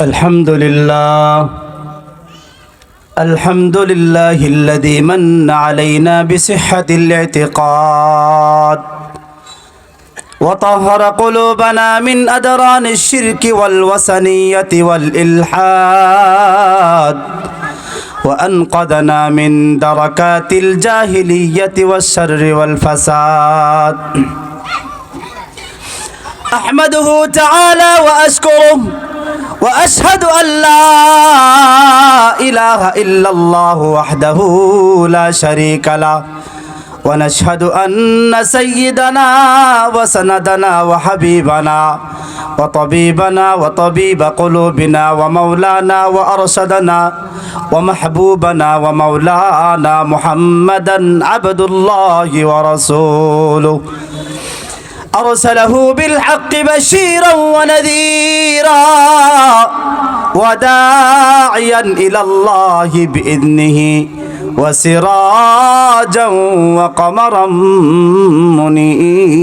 الحمد لله الحمد لله الذي من علينا بصحة الاعتقاد. وطهر قلوبنا من أدران الشرك والوثنية والإلحاد. وأنقذنا من دركات الجاهلية والشر والفساد. أحمده تعالى وأشكره وأشهد أن لا إله إلا الله وحده لا شريك له. ونشهد أن سيدنا وسندنا وحبيبنا وطبيبنا وطبيب قلوبنا ومولانا وأرشدنا ومحبوبنا ومولانا محمدا عبد الله ورسوله. أرسله بالحق بشيرا ونذيرا وداعيا إلى الله بإذنه وسراجا وقمرا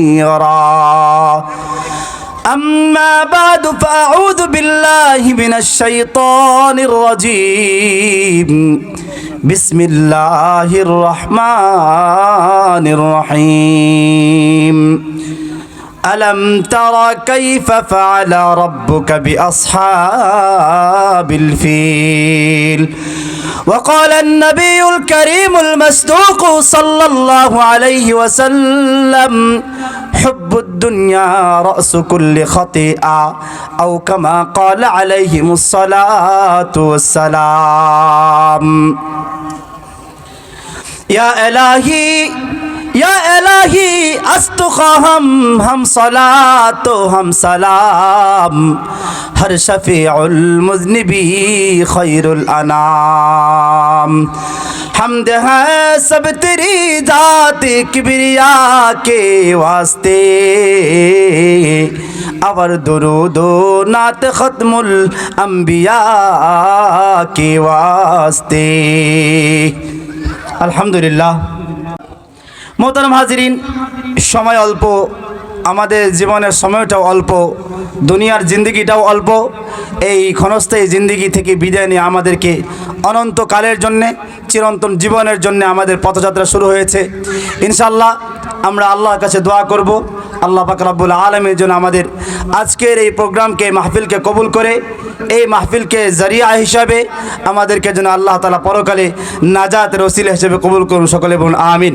منيرا أما بعد فأعوذ بالله من الشيطان الرجيم بسم الله الرحمن الرحيم ألم تر كيف فعل ربك بأصحاب الفيل؟ وقال النبي الكريم المصدوق صلى الله عليه وسلم حب الدنيا رأس كل خطيئة أو كما قال عليهم الصلاة والسلام. يا إلهي ইয়া এলাহি আস্তুখা হাম হাম সলাতো হাম সালাম হর শফিউল মুজনিবি খৈরুল আনাম حمد ہے سب تیری ذات کبریا کے واسطے اور درود و نعت ختم الانبیاء کے واسطے الحمدللہ মোহতারাম হাজরিন, সময় অল্প, আমাদের জীবনের সময়টাও অল্প, দুনিয়ার জিন্দগিটাও অল্প, এই ক্ষণস্থায়ী জিন্দগি থেকে বিদায় নিয়ে আমাদেরকে অনন্তকালের জন্যে, চিরন্তন জীবনের জন্য আমাদের পথযাত্রা শুরু হয়েছে। ইনশাল্লাহ আমরা আল্লাহর কাছে দোয়া করব। আল্লাহ পাক রাব্বুল আলমের জন্য আমাদের আজকের এই প্রোগ্রামকে মাহফিলকে কবুল করে, এই মাহফিলকে জারিয়া হিসাবে আমাদেরকে যেন আল্লাহ তালা পরকালে নাজাত রসিল হিসেবে কবুল করুন। সকলে বলুন, আমিন।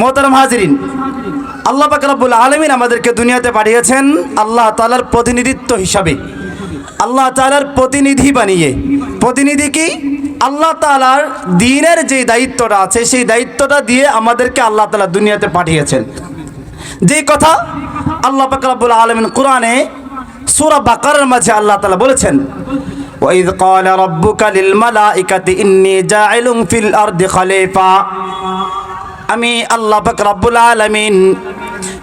মোহতারাম হাজরিন, আল্লাহ পাক রাব্বুল আলমিন আমাদেরকে দুনিয়াতে পাঠিয়েছেন আল্লাহ তালার প্রতিনিধিত্ব হিসাবে। আল্লাহ তালার প্রতিনিধি বানিয়ে। প্রতিনিধি কি? আল্লাহ তালার দিনের যে দায়িত্বটা আছে, সেই দায়িত্বটা দিয়ে আমাদেরকে আল্লাহ তালা দুনিয়াতে পাঠিয়েছেন। যে কথা আল্লাহ পাকরাবুল আলমিন কোরআনে সুরা বাকারের মাঝে আল্লাহ তালা বলেছেন وإذ قال ربك للملائكة إني جاعل في الأرض خليفة আমি আল্লাহ পাক রাব্বুল আলামিন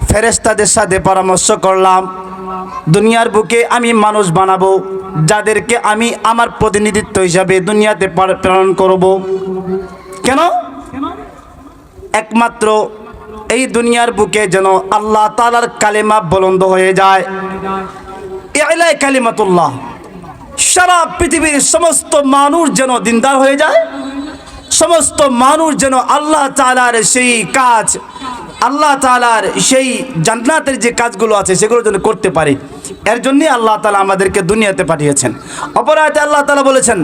ফেরেশতাদের সাথে পরামর্শ করলাম দুনিয়ার বুকে আমি মানুষ বানাবো যাদেরকে আমি আমার প্রতিনিধিত্ব হিসাবে দুনিয়াতে পার- প্রেরণ করব কেন একমাত্র এই দুনিয়ার বুকে যেন আল্লাহ তালার কালেমা বলন্দ হয়ে যায়। এলাই কালিমাতুল্লাহ। সারা পৃথিবীর সমস্ত মানুষ যেন দিনদার হয়ে যায়। সমস্ত মানুষ যেন আল্লাহ তালার সেই কাজ আল্লাহ তালার সেই জান্নাতের যে কাজগুলো আছে, সেগুলো যেন করতে পারি। এর জন্যই আল্লাহ তালা আমাদেরকে দুনিয়াতে পাঠিয়েছেন। অপরাধে আল্লাহ তালা বলেছেন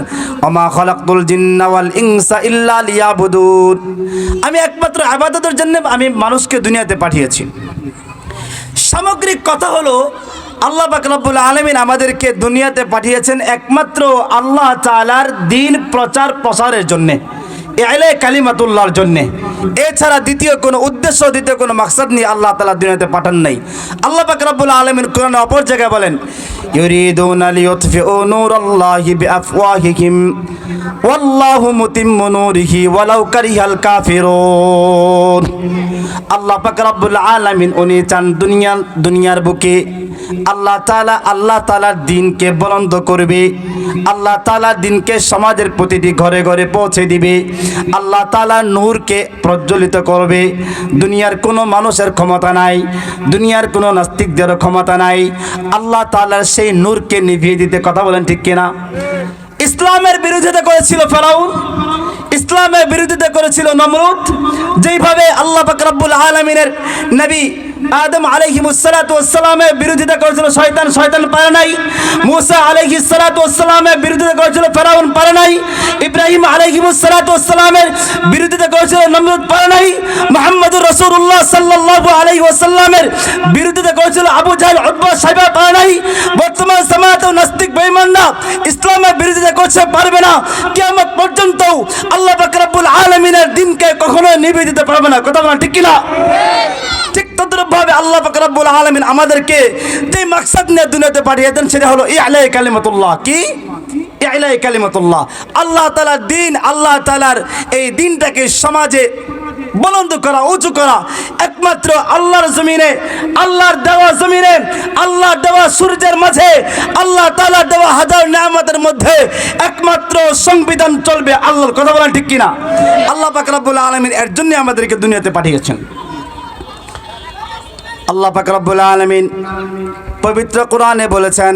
অমা খলাকুল জিন্নাওয়াল ইনসা ইল্লা লিয়াবুদুন। আমি একমাত্র আবাদতের জন্য আমি মানুষকে দুনিয়াতে পাঠিয়েছি। সামগ্রিক কথা হলো, আল্লাহ বাকরাবুল আলমিন আমাদেরকে দুনিয়াতে পাঠিয়েছেন একমাত্র আল্লাহ তালার দিন প্রচার প্রসারের জন্যে। এলে কালিমাতুল্লাহর জন্যে এছাড়া দ্বিতীয় কোনো উদ্দেশ্য দ্বিতীয় কোনো মাকসাদ নিয়ে আল্লাহ তালা দুনিয়াতে পাঠান নাই আল্লাহ বাকরাবুল আলমিন কোরআন অপর জায়গায় বলেন يريدون ليطفئوا نور الله بأفواههم والله متم نوره ولو كره الكافرون আল্লাহ পাক রব্বুল আলামিন উনি চান দুনিয়া দুনিয়ার বুকে আল্লাহ তাআলা আল্লাহ তাআলার দিনকে বলন্দ করবে আল্লাহ তাআলার দিনকে সমাজের প্রতিটি ঘরে ঘরে পৌঁছে দিবে আল্লাহ তালা নূরকে প্রজ্বলিত করবে। দুনিয়ার কোনো মানুষের ক্ষমতা নাই, দুনিয়ার কোনো নাস্তিকদের ক্ষমতা নাই। আল্লাহ তালার সেই নূরকে নিভিয়ে দিতে কথা বলেন ঠিক কিনা? ইসলামের বিরোধিতা করেছিল ফেরাউন, ইসলামের বিরোধিতা করেছিল নমরুদ। যেইভাবে আল্লাহ পাক রব্বুল আলমিনের নবী আদম আলহিমুসালামের বিরোধিতা করেছিল, শয়তান শয়তান পারে নাই। মুসা আলহিসালামের বিরোধিতা করেছিল, ফেরাউন পারে নাই। ইব্রাহিম বিরোধিতা করেছিল নমরুদ মোহাম্মদুর রসুল্লাহ সাল্লাহ ওসাল্লামের বিরোধিতা করেছিল আবু জাহেল সাহেবা নাই বর্তমান সমাজ নাস্তিক বেঈমানরা ইসলামের বিরোধিতা করছে পারবে না। কিয়ামত পর্যন্ত আল্লাহ পাক রব্বুল আলামিনের দিনকে কখনো নিভিয়ে দিতে পারবে না। কথা বলা ঠিক কিনা? ঠিক তদ্রুপভাবে আল্লাহ পাক রব্বুল আলামিন আমাদেরকে যে মাকসাদ নিয়ে দুনিয়াতে পাঠিয়েছেন সেটা হলো ইলাই কালিমাতুল্লাহ। কি? ইলাই কালিমাতুল্লাহ। আল্লাহ তাআলার দিন, আল্লাহ তাআলার এই দিনটাকে সমাজে বুলন্দ করা, উঁচু করা। একমাত্র আল্লাহর জমিনে, আল্লাহর দেওয়া জমিনে, আল্লাহর দেওয়া সূর্যের মাঝে, আল্লাহ তাআলা দেওয়া হাজার নিয়ামতের মধ্যে একমাত্র সংবিধান চলবে। আল্লাহর কথা বলেন ঠিক কিনা? আল্লাহ পাক রব্বুল আলামিন এর জন্য আমাদেরকে দুনিয়াতে পাঠিয়েছেন। আল্লাহ পাক আলমিন পবিত্র কোরআনে বলেছেন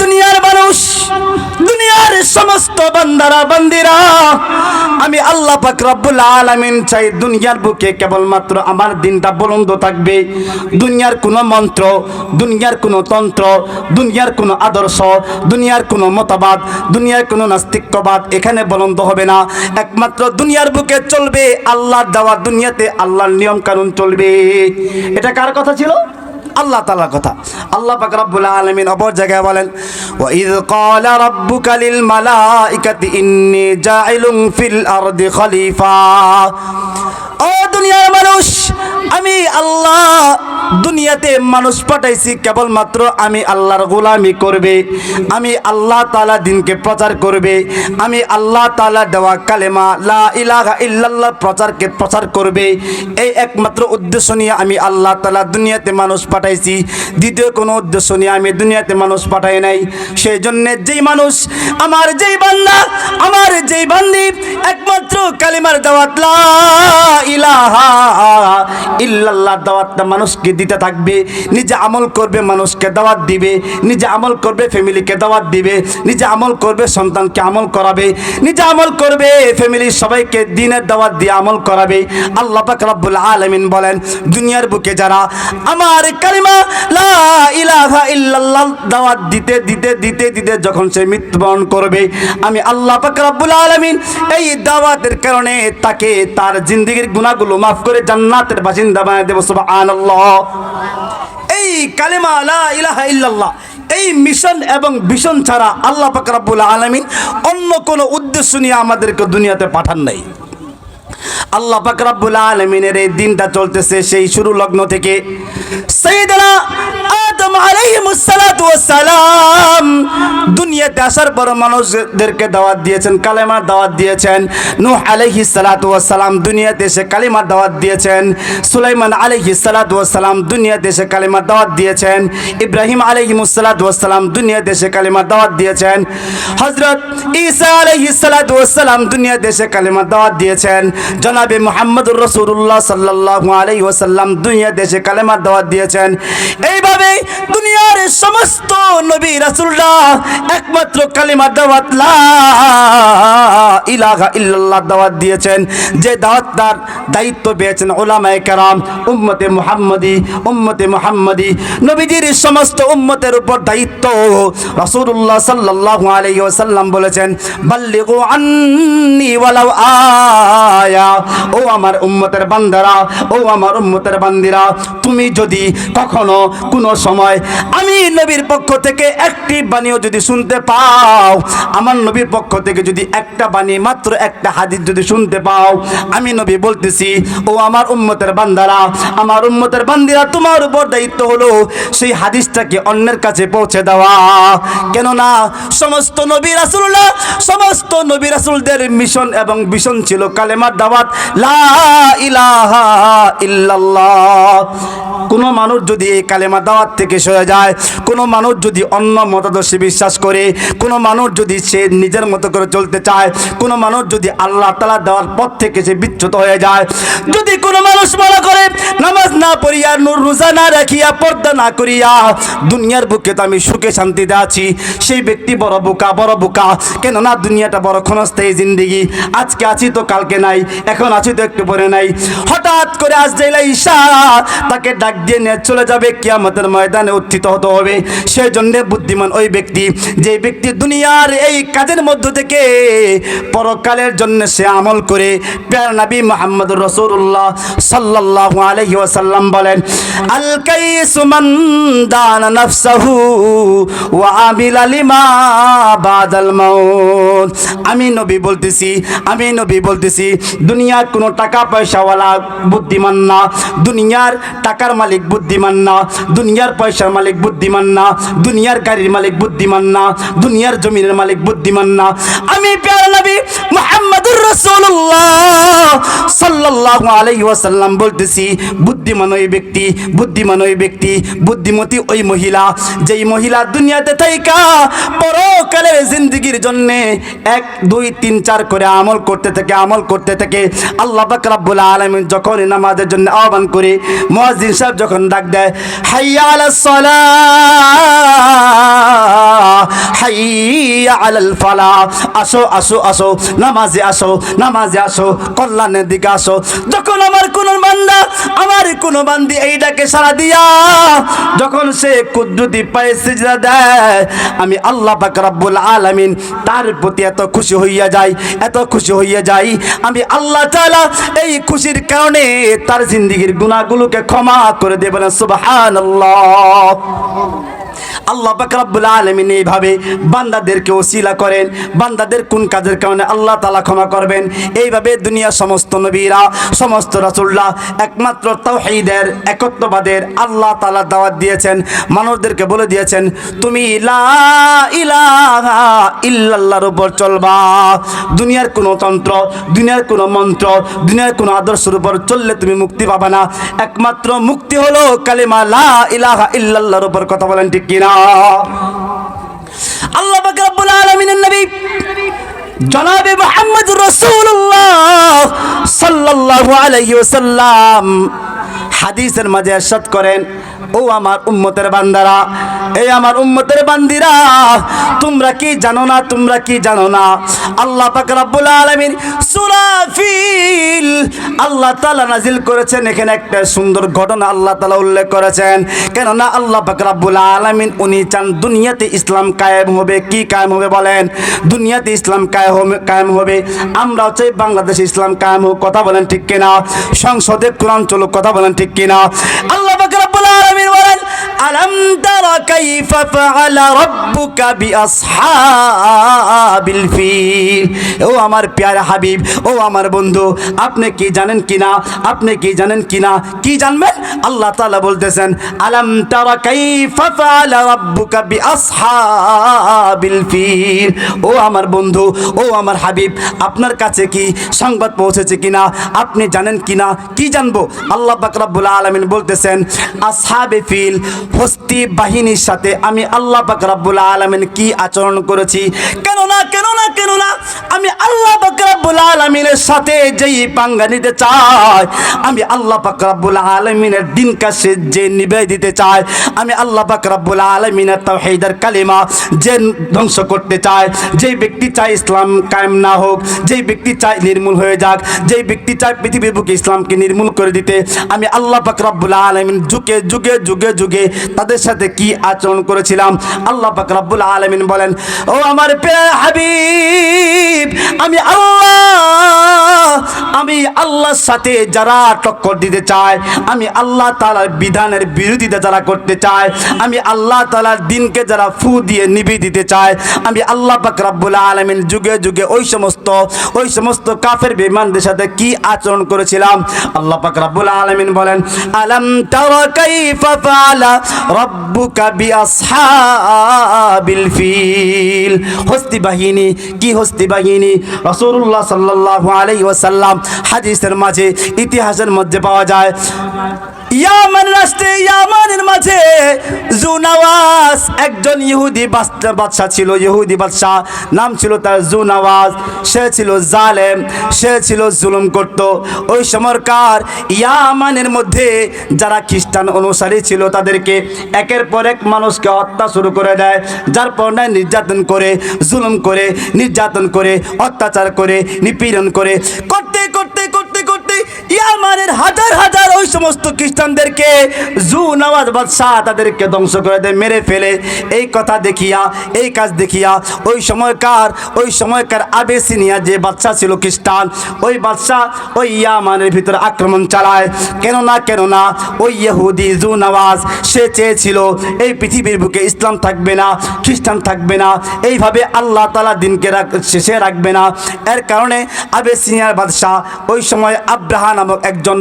দুনিয়ার মানুষ, দুনিয়ার সমস্ত বান্দারা, বান্দিরা, আমি আল্লাহ পাক রব্বুল আলামিন চাই দুনিয়ার বুকে কেবলমাত্র আমার দিনটা বলন্দ থাকবে। দুনিয়ার কোনো মন্ত্র, দুনিয়ার কোনো তন্ত্র, দুনিয়ার কোনো আদর্শ, দুনিয়ার কোনো মতবাদ, দুনিয়ার কোনো নাস্তিক্যবাদ এখানে বলন্দ হবে না। একমাত্র দুনিয়ার বুকে চলবে আল্লাহর দেওয়া দুনিয়াতে আল্লাহর নিয়ম কানুন চলবে। এটা কার কথা ছিল? আল্লাহ তালার কথা। আল্লাহ পাক রব্বুল আলমিন অপর জায়গায় বলেন ক্বালা রাব্বুকা লিল মালাইকাতি ইন্নী জাইলুন ফিল আরদি খলিফা। ও দুনিয়ার মানুষ আমি আল্লাহ দুনিয়াতে মানুষ পাঠাইছি, কেবলমাত্র আমি আল্লাহর গোলামি করবে। আমি আল্লাহ তালা দিনকে প্রচার করবে। আমি আল্লাহ তালা দেওয়া কালেমা, লা ইলাহা ইল্লাল্লাহ প্রচারকে প্রচার করবে। এই একমাত্র উদ্দেশ্য নিয়ে আমি আল্লাহ তালা দুনিয়াতে মানুষ পাঠাইছি। দ্বিতীয় কোনো উদ্দেশ্য নিয়ে আমি দুনিয়াতে মানুষ পাঠাই নাই। সেই জন্য যেই মানুষ, আমার যেই বান্দা, আমার যেই বান্দি, একমাত্র কালিমার দাওয়াত, লা ইলাহা ইল্লাল ইল্লাল্লাহ দাওয়াতটা মানুষকে দিতে থাকবে, নিজে আমল করবে মানুষকে দাওয়াত দিবে, নিজে আমল করবে ফ্যামিলিকে দাওয়াত দিবে, নিজে আমল করবে সন্তানকে আমল করাবে, নিজে আমল করবে ফ্যামিলির সবাইকে দিনের দাওয়াত দিয়ে আমল করাবে। আল্লাহ পাক রব্বুল আলামিন বলেন, দুনিয়ার বুকে যারা আমার কালিমা লা ইলাহা ইল্লাল্লাহ দাওয়াত দিতে দিতে দিতে দিতে যখন সে মৃত্যুবরণ করবে, আমি আল্লাহ পাক রব্বুল আলামিন এই দাওয়াতের কারণে তাকে তার জিন্দগির গুনাহগুলো মাফ করে জান্নাতের বাসিন্দা বানিয়ে দেব। এই কালেমা লা ইলাহা ইল্লাল্লাহ, এই মিশন এবং ভিশন ছাড়া আল্লাহ পাক রব্বুল আলামিন অন্য কোনো উদ্দেশ্য নিয়ে আমাদেরকে দুনিয়াতে পাঠান নাই। আল্লাহ পাক রব্বুল আলামিনের এই দিনটা চলতেছে সেই শুরু লগ্ন থেকে। সাইয়েদনা আদম আলাইহিমুস সালাতু ওয়াস সালাম দুনিয়াতে আসার পর মানুষদেরকে দাওয়াত দিয়েছেন, কালেমার দাওয়াত দিয়েছেন। নূহ আলাইহিস ওয়াস সালাম দুনিয়াতে এসে কালিমার দাওয়াত দিয়েছেন। সুলাইমান আলাইহিস ওয়াস সালাম দুনিয়াতে এসে কালিমার দাওয়াত দিয়েছেন। ইব্রাহিম আলাইহিমুস সালাতু ওয়াস সালাম দুনিয়াতে এসে কালিমার দাওয়াত দিয়েছেন। হযরত ঈসা আলাইহিস ওয়াস সালাম দুনিয়াতে এসে কালিমার দাওয়াত দিয়েছেন। জনাবে মুহাম্মদুর রাসূলুল্লাহ সাল্লাল্লাহু আলাইহি ওয়াসাল্লাম দুনিয়াতে এসে কালেমার দাওয়াত দিয়েছেন। এইভাবে দুনিয়ার সমস্ত নবী রাসুলরা একমাত্র কালিমা দাওয়াত লা ইলাহা ইল্লাল্লাহ দাওয়াত দিয়েছেন। যে দায়িত্ব পেয়েছেন ওলামায়ে কেরাম, উম্মতে উম্মতে নবীজির সমস্ত উম্মতের উপর দায়িত্ব। আলাইহি ওয়াসাল্লাম বলেছেন আন্নি ওয়ালাউ আয়া। ও আমার উম্মতের বান্দারা, ও আমার উম্মতের বান্দিরা, তুমি যদি কখনো কোনো সময় আমি নবীর পক্ষ থেকে একটি বাণীও যদি শুনতে পাও, আমার নবীর পক্ষ থেকে যদি একটা বাণী মাত্র একটা হাদিস যদি শুনতে পাও, আমি নবী বলতেছি, ও আমার উম্মতের বান্দারা, আমার উম্মতের বান্দিরা তোমার উপর দায়িত্ব হলো সেই হাদিসটাকে অন্যের কাছে পৌঁছে দেওয়া। কেননা সমস্ত নবী রাসূলুল্লাহ, সমস্ত নবী রাসূলদের মিশন এবং ভিশন ছিল কালেমার দাওয়াত, লা ইলাহা ইল্লাল্লাহ। কোনো মানুষ যদি এই কালেমা দাওয়াত থেকে সরে যায়, কোনো মানুষ যদি অন্য মতাদর্শে বিশ্বাস করে, কোনো মানুষ যদি সে নিজের মতো করে চলতে চায় কোনো মানুষ যদি আল্লাহ তালা দেওয়ার পথ থেকে সে বিচ্যুত হয়ে যায়, যদি কোনো মানুষ মনে করে, নামাজ না পড়িয়া নুর রোজা না রাখিয়া পর্দা না করিয়া দুনিয়ার বুকে তো আমি সুখে শান্তিতে আছি, সেই ব্যক্তি বড় বোকা বড় বোকা। কেননা দুনিয়াটা বড় ক্ষণস্থায়ী জিন্দিগি। আজকে আছি তো কালকে নাই, এখন আছি তো একটু পরে নাই। হঠাৎ করে আজ যাইলা ঈশা তাকে ডাক দিয়ে নিয়ে চলে যাবে, কিয়ামতের ময়দানে উত্থিত হতে হবে। সেই জন্যে বুদ্ধিমান ওই ব্যক্তি যে ব্যক্তি দুনিয়ার এই কাজের মধ্য থেকে পরকালের জন্য সে আমল করে প্যার নবী মোহাম্মদ রসুল্লাহ সাল্লাল্লাহু আলাইহি ওয়াসাল্লাম বলেন আল কাইসু মান দানা নাফসাহু ওয়া আমিলা লিমা বাদাল মাউত। আমি নবী বলতেছি, আমি নবী বলতেছি, দুনিয়ার কোনো টাকা পয়সাওয়ালা বুদ্ধিমান না, দুনিয়ার টাকার মালিক বুদ্ধিমান না, দুনিয়ার পয়সার মালিক বুদ্ধিমান না, দুনিয়ার গাড়ির মালিক বুদ্ধিমান না, দুনিয়ার জমিনের মালিক বুদ্ধিমান না। আমি প্যার নবী মুহাম্মদুর রাসূলুল্লাহ সাল্লাল্লাহু আলাইহি ওয়াসাল্লাম বলতেছি বুদ্ধিমান ওই ব্যক্তি বুদ্ধিমান ওই ব্যক্তি, বুদ্ধিমতী ওই মহিলা, যেই মহিলা দুনিয়াতে থাইকা পরকালের জিন্দগির জন্য এক, দুই, তিন, চার করে আমল করতে থাকে, আমল করতে থাকে। আল্লাহ পাক রাব্বুল আলামিন যখন নামাজের জন্য আহ্বান করে, মুয়াজ্জিন সাহেব যখন ডাক দেয়, হাইয়া আলাস সালাহ আসো আসো আসো নামাজে আসো নামাজে আসো কল্যাণের দিকে আসো। যখন আমার কোন বান্দা, আমার কোন বান্দি এই ডাকে সারা দিয়া, যখন সে কুদ্রুতি পায়ে সিজদা দেয়, আমি আল্লাহ পাক রব্বুল আলামিন তার প্রতি এত খুশি হইয়া যাই, এত খুশি হইয়া যাই। আমি আল্লাহ তাআলা এই খুশির কারণে তার জিন্দিগির গুনাহগুলোকে ক্ষমা করে দেবেন সুবহানাল্লাহ। আল্লাহ পাক রব্বুল আলামিন এইভাবে বান্দাদেরকে ওসিলা করেন, বান্দাদের কোন কাজের কারণে আল্লাহ তাআলা ক্ষমা করবেন? এইভাবে দুনিয়ার সমস্ত নবীরা, সমস্ত রাসূলরা একমাত্র তাওহীদের একত্ববাদের আল্লাহ তাআলা দাওয়াত দিয়েছেন। মানুষদেরকে বলে দিয়েছেন, তুমি ইল্লাল্লাহর উপর চলবা। দুনিয়ার কোনো তন্ত্র, দুনিয়ার কোনো মন্ত্র, দুনিয়ার কোনো আদর্শের উপর চললে তুমি মুক্তি পাবে না। একমাত্র মুক্তি হলো কালিমা লা ইলাহা ইল্লাল্লাহর উপর। কথা বলেন ঠিক কিনা? আল্লাহ পাক রব্বুল আলামিনের নবী জনাবে মোহাম্মদ রসুল্লাহ সাল্লাল্লাহু আলাইহি ওয়াসাল্লাম। হাদিসের মাঝে ইরশাদ করেন ও আমার উম্মতের বান্দারা, এই আমার উম্মতের বান্দিরা, তোমরা কি জানো না, তোমরা কি জানো না? আল্লাহ পাক রব্বুল আলামিন সূরা ফিল আল্লাহ তাআলা নাজিল করেছেন। এখানে একটা সুন্দর ঘটনা আল্লাহ তাআলা উল্লেখ করেছেন। কেননা আল্লাহ পাক রব্বুল আলামিন, উনি চান দুনিয়াতে ইসলাম কায়েম হবে। কি কায়েম হবে বলেন? দুনিয়াতে ইসলাম কায়েম কায়েম হবে। আমরাও চাই বাংলাদেশে ইসলাম কায়েম হোক। কথা বলেন ঠিক কিনা? সংসদে কোরআন চলুক, কথা বলেন ঠিক কিনা? আল্লাহ পাক রব্বুল আলামিন বলেন আলম তারা কাইফা ফাআলা রাব্বুকা বিআসহাবিল ফিল। ও আমার প্যারা হাবিব, ও আমার বন্ধু, আপনি কি জানেন কিনা? আপনি কি জানেন কিনা? কি জানবেন? আল্লাহ তাআলা বলতেছেন, আলম তারা কাইফা ফাআলা রাব্বুকা বিআসহাবিল ফিল। ও আমার বন্ধু, ও আমার হাবিব, আপনার কাছে কি সংবাদ পৌঁছেছে কিনা? আপনি জানেন কিনা? কি জানব? আল্লাহ পাক রব্বুল আলামিন বলতেছেন, আসহাবে ফিল হস্তি বাহিনীর সাথে আমি আল্লাহ পাক আলামিন কি আচরণ করেছি? কেন না কেন না কেন না আমি আল্লাহ পাক আলামিনের সাথে যেই পাঙ্গা নিতে চাই, আমি আল্লাহ পাক আলামিনের দিন কাছে যে নিবে দিতে চাই, আমি আল্লাহ পাক আলামিনের হেদার কালিমা যে ধ্বংস করতে চায় যেই ব্যক্তি চায় ইসলাম কায়েম না হোক, যেই ব্যক্তি চায় নির্মূল হয়ে যাক, যেই ব্যক্তি চায় পৃথিবীর বুকে ইসলামকে নির্মূল করে দিতে, আমি আল্লাহ পাক আলামিন যুগে যুগে যুগে যুগে তাদের সাথে কি আচরণ করেছিলাম? আল্লাহ পাক আলামিন বলেন, ও আমার প্রিয় হাবিব, আমি আল্লাহ, আমি আল্লাহর সাথে যারা টক্কর দিতে চায়, আমি আল্লাহ তালার বিধানের বিরোধিতা যারা করতে চায়, আমি আল্লাহ তালার দিনকে যারা ফু দিয়ে নিবি দিতে চায়, আমি আল্লাহ পাক আলামিন যুগে যুগে ওই সমস্ত ওই সমস্ত কাফের বেঈমানদের সাথে কি আচরণ করেছিলাম? আল্লাহ পাক রাব্বুল আলামিন বলেন, আলম তারা কাইফা ফাআলা রাব্বুকা বিআসহাবিল ফিল। হস্তি বাহিনী, কি হস্তি বাহিনী? রাসূলুল্লাহ সাল্লাল্লাহু আলাইহি ওয়াসাল্লাম হাদিসের মাঝে, ইতিহাসের মধ্যে পাওয়া যায় ইয়ামান রাষ্ট্রে, ইয়ামানের মাঝে জুনাওয়াজ। একজন ইহুদি বাস- বাদশা ছিল, ইহুদি বাদশা। নাম ছিল তার জুনাওয়াজ। সে ছিল জালেম, সে ছিল জুলুম করত। ওই সময়কার ইয়ামানের মধ্যে যারা খ্রিস্টান অনুসারী ছিল, তাদেরকে একের পর এক মানুষকে হত্যা শুরু করে দেয়। যার পর নাই নির্যাতন করে, জুলুম করে, নির্যাতন করে, অত্যাচার করে, নিপীড়ন করে। করতে করতে করতে ইয়ামানের হাজার হাজার ওই সমস্ত খ্রিস্টানদেরকে জু নওয়াজ বাদশাহ তাদেরকে ধ্বংস করে দেয়, মেরে ফেলে। এই কথা দেখিয়া, এই কাজ দেখিয়া, ওই সময়কার ওই সময়কার আবেসিনিয়া যে বাদশা ছিল খ্রিস্টান, ওই বাদশাহ ওই ইয়ামানের ভিতরে আক্রমণ চালায়। কেননা কেননা, ওই ইহুদি জু নওয়াজ সে চেয়েছিল, এই পৃথিবীর বুকে ইসলাম থাকবে না, খ্রিস্টান থাকবে না, এইভাবে আল্লাহ তালা দিনকে রাখ- শেষে রাখবে না। এর কারণে আবেসিনিয়ার বাদশাহ ওই সময় আব্রাহা নামক একজন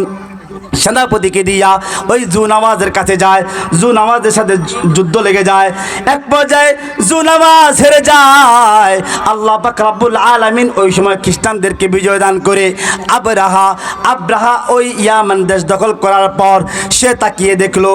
সেনাপতিকে দিয়া ওই জু নামাজের কাছে যায়, জু নামাজের সাথে যুদ্ধ লেগে যায়। এক পর্যায়ে জু নামাজ হেরে যায়। আল্লাহ পাক রাব্বুল আলামিন ওই সময় খ্রিস্টানদেরকে বিজয় দান করে আবরাহা, আব্রাহা ওই ইয়ামান দেশ দখল করার পর সে তাকিয়ে দেখল,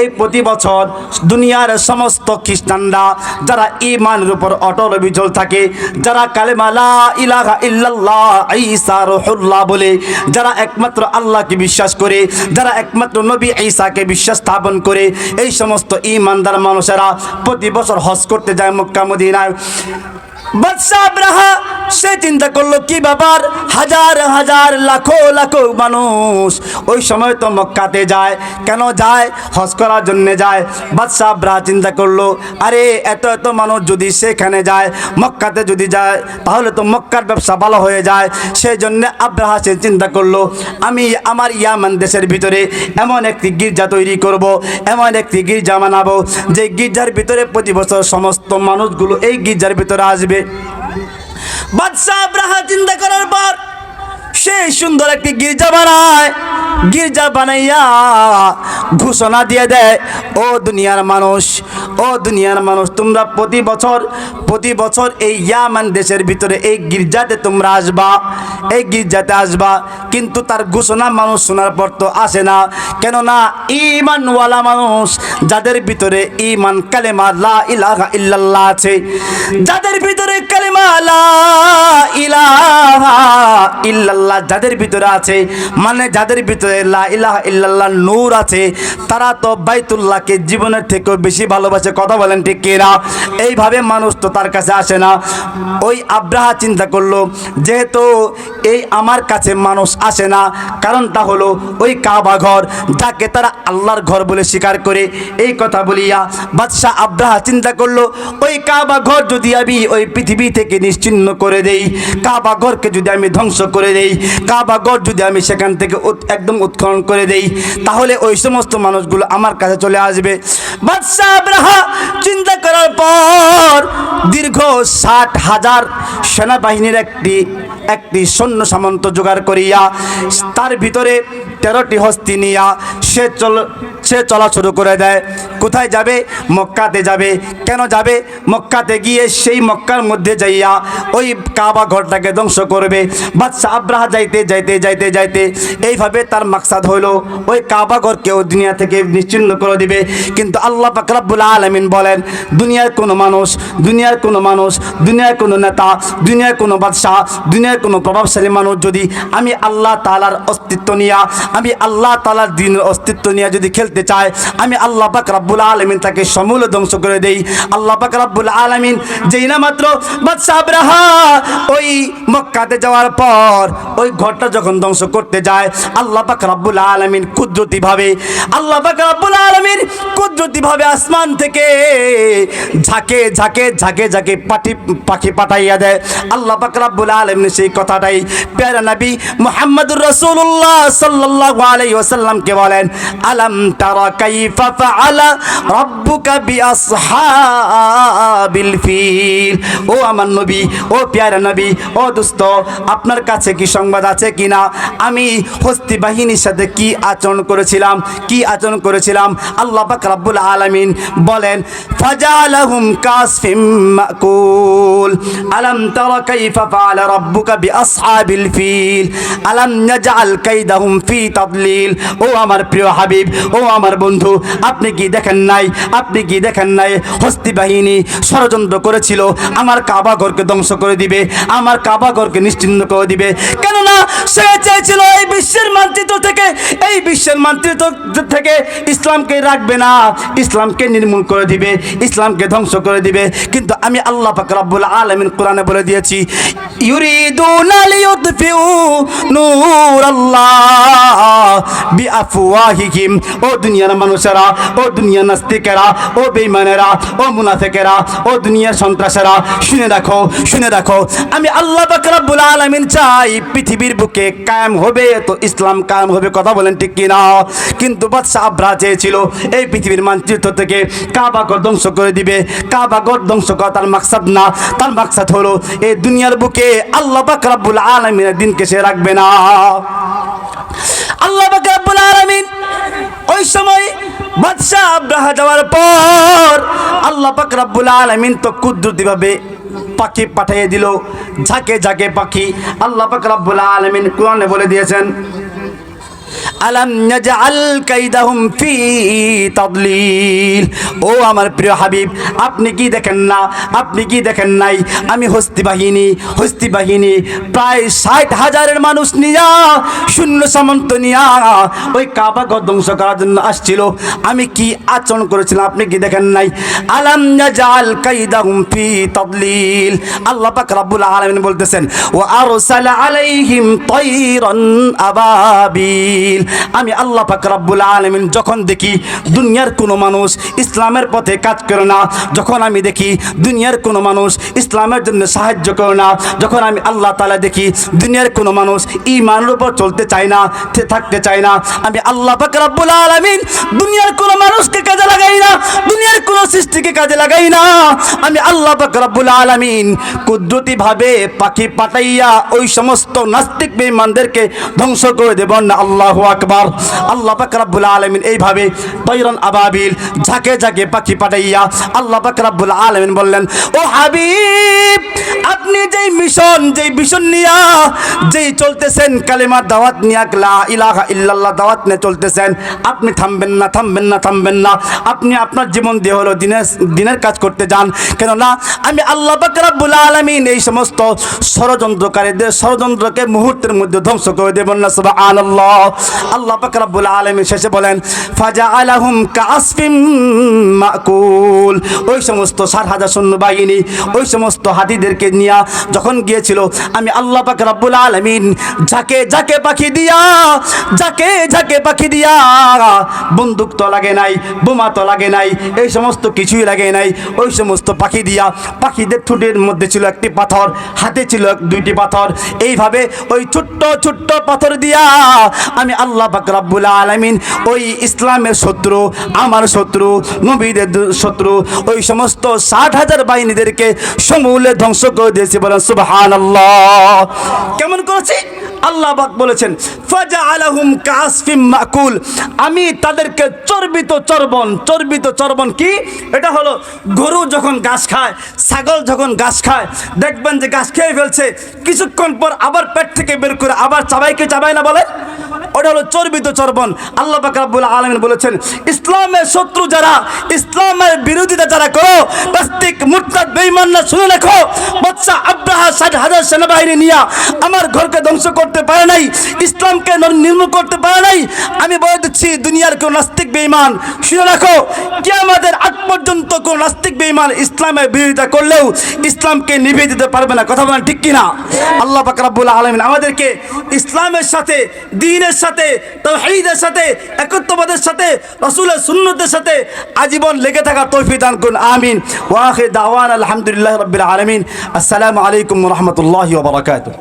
এই প্রতি বছর দুনিয়ার সমস্ত খ্রিস্টানরা যারা ইমানের উপর অটল বিচল থাকে, যারা কালেমা লা ইলাহা ইল্লাল্লাহ ঈসা রুহুল্লাহ বলে, যারা একমাত্র আল্লাহকে বিশ্বাস করে যারা একমাত্র নবী ঈসাকে বিশ্বাস স্থাপন করে, এই সমস্ত ইমানদার মানুষেরা প্রতি বছর হজ করতে যায় মক্কা, মদিনায়। বাদশাহ সে চিন্তা করল, কি ব্যাপার? হাজার হাজার, লাখো লাখো মানুষ ওই সময় তো মক্কাতে যায়। কেন যায়? হজ করার জন্য যায়। বাদশাহ আব্রাহা চিন্তা করল, আরে, এত এত মানুষ যদি সেখানে যায়, মক্কাতে যদি যায়, তাহলে তো মক্কার ব্যবসা ভালো হয়ে যায়। সেই জন্য আব্রাহা সে চিন্তা করল, আমি আমার ইয়ামান দেশের ভিতরে এমন একটি গির্জা তৈরি করব, এমন একটি গির্জা বানাবো, যে গির্জার ভিতরে প্রতি বছর সমস্ত মানুষগুলো এই গির্জার ভিতরে আসবে। বাদশাহ আব্রাহা চিন্তা করার পর সে সুন্দর একটি গির্জা বানায়। গির্জা বানাইয়া ঘোষণা দিয়ে দেয়, ও দুনিয়ার মানুষ, ও দুনিয়ার মানুষ, তোমরা প্রতি বছর প্রতি বছর এই ইয়ামান দেশের ভিতরে এই গির্জাতে তোমরা আসবা, এই গির্জাতে আসবা। কিন্তু তার ঘোষণা মানুষ শোনার পর তো আসে না। কেননা ইমানওয়ালা মানুষ যাদের ভিতরে ইমান কালেমা লা ইলাহা ইল্লাল্লাহ আছে, যাদের ভিতরে কালেমা লা ইলাহা ইল্লাল্লাহ যাদের ভিতরে আছে মানে যাদের ভিতরে লা ইলাহা ইল্লাল্লাহ নূর আছে, তারা তো বাইতুল্লাহকে জীবনের থেকেও বেশি ভালোবাসে। কথা বলেন ঠিক কিনা? এইভাবে মানুষ তো তার কাছে আসে না। ওই আব্রাহা চিন্তা করল, যেহেতু এই আমার কাছে মানুষ আসে না, কারণটা হলো ওই কাবা ঘর, যাকে তারা আল্লাহর ঘর বলে স্বীকার করে। এই কথা বলিয়া বাদশাহ আব্রাহা চিন্তা করল, ওই কাবা ঘর যদি আমি ওই পৃথিবী থেকে নিশ্চিন্ন করে দেই, কাবা ঘরকে যদি আমি ধ্বংস করে দেই কাবা ঘর যদি আমি সেখান থেকে একদম উৎখনন করে দেই, তাহলে ওই সমস্ত মানুষগুলো আমার কাছে চলে আসবে। বাদশাহ আব্রাহা চিন্তা করার পর দীর্ঘ ষাট হাজার সেনাবাহিনীর একটি একটি সৈন্য সামন্ত জোগাড় করিয়া তার ভিতরে তেরোটি হস্তি নিয়া সে চল, সে চলা শুরু করে দেয়। কোথায় যাবে? মক্কাতে যাবে। কেন যাবে? মক্কাতে গিয়ে সেই মক্কার মধ্যে যাইয়া ওই কাবা ঘরটাকে ধ্বংস করবে। বাদশাহ আব্রাহা যাইতে যাইতে যাইতে যাইতে এইভাবে তার মাকসাদ হইল। ওই কাবা ঘরকেও দুনিয়া থেকে নিশ্চিন্ন করে দিবে। কিন্তু আল্লাহ পাক রব্বুল আলামিন বলেন, দুনিয়ার কোনো মানুষ, দুনিয়ার কোনো মানুষ, দুনিয়ার কোনো নেতা দুনিয়ার কোনো বাদশাহ, দুনিয়ার কোনো প্রভাবশালী মানুষ যদি আমি আল্লাহ তালার অস্তিত্ব নিয়া, আমি আল্লাহ তালার দিনের অস্তিত্ব নিয়ে যদি খেলতে চায়, আমি আল্লাহ পাক রাব্বুল আলামিন তাকে সমূলে ধ্বংস করে দেই। আল্লাহ পাক রাব্বুল আলামিন যেই না মাত্র বাদশাহ আব্রাহা, ওই মক্কাতে যাওয়ার পর, ওই ঘরটা যখন ধ্বংস করতে যায়, আল্লাহ পাক রাব্বুল আলামিন কুদরতিভাবে, আল্লাহ পাক রাব্বুল আলামিন কুদরতিভাবে আসমান থেকে ঝাঁকে ঝাঁকে ঝাঁকে ঝাঁকে পাখি পাখি পাঠাইয়া দেয়। আল্লাহ পাক রাব্বুল আলামিন সেই কথাটাই প্যারা নবী মুহাম্মদুর রাসূলুল্লাহ সাল্লাল্লাহু আলাইহি ওয়াসাল্লামকে বলেন, আলম তারা কাইফা ফাআলা রাব্বুকা ফিল? ও আমার নবী, ও প্যারা নবী, ও দোস্ত, আপনার কাছে কি সংবাদ আছে কিনা? আমি হস্তি বাহিনীর সাথে কি আচরণ করেছিলাম? কি আচরণ করেছিলাম? আল্লাহ পাক রাব্বুল আলামিন বলেন, ফাজালাহুম কাসফিম মাকুল। আলাম ফিল। নাজআল কাইদাহুম ফি তাদলিল। ও আমার প্রিয় হাবিব, ও আমার বন্ধু, আপনি কি দেখেন নাই? আপনি কি দেখেন নাই? হস্তি বাহিনী ষড়যন্ত্র করেছিল, আমার কাবা ঘরকে ধ্বংস করে দিবে, আমার কাবা ঘরকে নিশ্চিন্ন করে দিবে। কেননা সে চেয়েছিল এই বিশ্বের মানচিত্র থেকে, এই বিশ্বের মানচিত্র থেকে ইসলামকে রাখবে না, ইসলামকে নির্মূল করে দিবে, ইসলামকে ধ্বংস করে দিবে। কিন্তু আমি আল্লাহ পাক রব্বুল আলামিন কোরআনে বলে দিয়েছি। রব্বুল চাই পৃথিবীর বুকে কায়েম হবে, তো ইসলাম কায়েম হবে, কথা বলেন ঠিক কি না কিন্তু বাদশাহ আব্রা চেয়েছিল এই পৃথিবীর মানচিত্র থেকে কাবাগর ধ্বংস করে দিবে। কাবাগর ধ্বংস করা তার মাকসাদ না। তার মাকসাদ হলো এই দুনিয়ার বুকে আল্লাহ পাক রব্বুল আলামিনের দিনকে সে রাখবে না। আল্লাহ পাক আলমিন আলামিন ওই সময় বাদশাহ আব্রাহা যাওয়ার পর আল্লাহ পাক রব্বুল আলামিন তো কুদরতি ভাবে পাখি পাঠিয়ে দিল। ঝাঁকে ঝাঁকে পাখি আল্লাহ পাক আলমিন আলামিন কোরআনে বলে দিয়েছেন আলাম নাজআল কাইদাহুম ফি তাদলিল। ও আমার প্রিয় হাবিব, আপনি কি দেখেন না? আপনি কি দেখেন নাই? আমি হস্তি বাহিনী হস্তি বাহিনী, প্রায় ষাট হাজারের মানুষ নিয়া, শূন্য সামন্ত নিয়া ওই কাবা ধ্বংস করার জন্য আসছিল। আমি কি আচরণ করেছিলাম আপনি কি দেখেন নাই? আলাম নাজআল কাইদাহুম ফি তাদলিল। আল্লাহ পাক রব্বুল আলামিন বলতেছেন, ওয়া আরসালা আলাইহিম তায়রান আবাবিল। আমি আল্লাহ পাক রব্বুল আলামিন যখন দেখি দুনিয়ার কোনো মানুষ ইসলামের পথে কাজ করে না, যখন আমি দেখি দুনিয়ার কোনো মানুষ ইসলামের জন্য সাহায্য করে না, যখন আমি আল্লাহ তাআলা দেখি দুনিয়ার কোনো মানুষ ঈমানের উপর চলতে চায় না থাকতে চায় না, আমি আল্লাহ পাক রব্বুল আলামিন দুনিয়ার কোনো মানুষকে কাজে লাগাই না, দুনিয়ার কোনো সৃষ্টিকে কাজে লাগাই না। আমি আল্লাহ পাক রব্বুল আলামিন কুদরতি ভাবে পাখি পাঠাইয়া ওই সমস্ত নাস্তিক বেঈমানদেরকে ধ্বংস করে দেব না আল্লাহু আকবার। আল্লাহ রব্বুল আলামিন এইভাবে তৈরন আবাবিল ঝাঁকে ঝাঁকে পাখি পাঠাইয়া আল্লাহ পাক রব্বুল আলামিন বললেন, ও হাবিব, আপনি যেই মিশন যেই মিশন নিয়া, যেই চলতেছেন, কালেমার দাওয়াত নিয়া, লা ইলাহা ইল্লাল্লাহ দাওয়াত নিয়ে চলতেছেন, আপনি থামবেন না থামবেন না থামবেন না। আপনি আপনার জীবন দিয়ে হলো দিনের দিনের কাজ করতে যান। কেননা, আমি আল্লাহ পাক রব্বুল আলামিন এই সমস্ত ষড়যন্ত্রকারীদের, ষড়যন্ত্রকে মুহূর্তের মধ্যে ধ্বংস করে দেবেন না আল্লাহ পাক রব্বুল আলামিন শেষে বলেন ফাজা আলাহুম কাসফিম মাকুল। ওই সমস্ত ষাট হাজার সৈন্য বাহিনী ওই সমস্ত হাতিদেরকে নিয়ে যখন গিয়েছিল, আমি আল্লাহ পাক রব্বুল আলামিন যাকে যাকে পাখি দিয়া যাকে যাকে পাখি দিয়া, বন্দুক তো লাগে নাই, বোমা তো লাগে নাই, এই সমস্ত কিছুই লাগে নাই, ওই সমস্ত পাখি দিয়া, পাখিদের ঠোঁটের মধ্যে ছিল একটি পাথর, হাতে ছিল দুইটি পাথর। এইভাবে ওই ছোট্ট ছোট্ট পাথর দিয়া আমি আল্লাহ পাক রব্বুল আলামিন ওই ইসলামের শত্রু, আমার শত্রু, নবীদের শত্রু, ওই সমস্ত ষাট হাজার বাহিনীদেরকে সমূলে ধ্বংস করে দিয়েছে বলেন সুবহান কেমন করেছি? আল্লাহ পাক বলেছেন ফাজা আলাহুম কাসফিম মাকুল। আমি তাদেরকে চর্বিত চর্বণ চর্বিত চর্বণ কি? এটা হলো গরু যখন ঘাস খায়, ছাগল যখন ঘাস খায়, দেখবেন যে ঘাস খেয়ে ফেলছে। কিছুক্ষণ পর আবার পেট থেকে বের করে আবার চাবাইকে চাবাই না বলে? ওটা হলো চর্বিত চর্বণ। আল্লাহ পাক রাব্বুল আলামিন বলেছেন, ইসলামের শত্রু যারা, ইসলামের বিরোধিতা যারা করো নাস্তিক মুরতাদ শুনে রাখো। বাচ্চা আব্রাহা ষাট হাজার সেনাবাহিনী আমার ঘরকে ধ্বংস করতে পারে নাই ইসলাম ইসলামকে নির্মূল করতে পারে নাই। আমি বলে দিচ্ছি, দুনিয়ার নাস্তিক, বেঈমান, শুনে রাখো। কে আমাদের আগ পর্যন্ত কোন নাস্তিক, বেঈমান ইসলামের বিরোধিতা করলেও ইসলামকে নিভিয়ে দিতে পারবে না। কথা বলেন ঠিক কিনা? আল্লাহ পাক রাব্বুল আলামিন আমাদেরকে ইসলামের সাথে দ্বীনের সাথে তাওহীদের সাথে, একত্ববাদের সাথে, রাসূলের সুন্নতের সাথে আজীবন লেগে থাকা তৌফিক দান করুন। আমিন। ওয়া আখির দাওয়ানা আলহামদুলিল্লাহি রাব্বিল আলামিন। আসসালামু আলাইকুম রাহমাতুল্লাহি ওয়া বারাকাতুহু।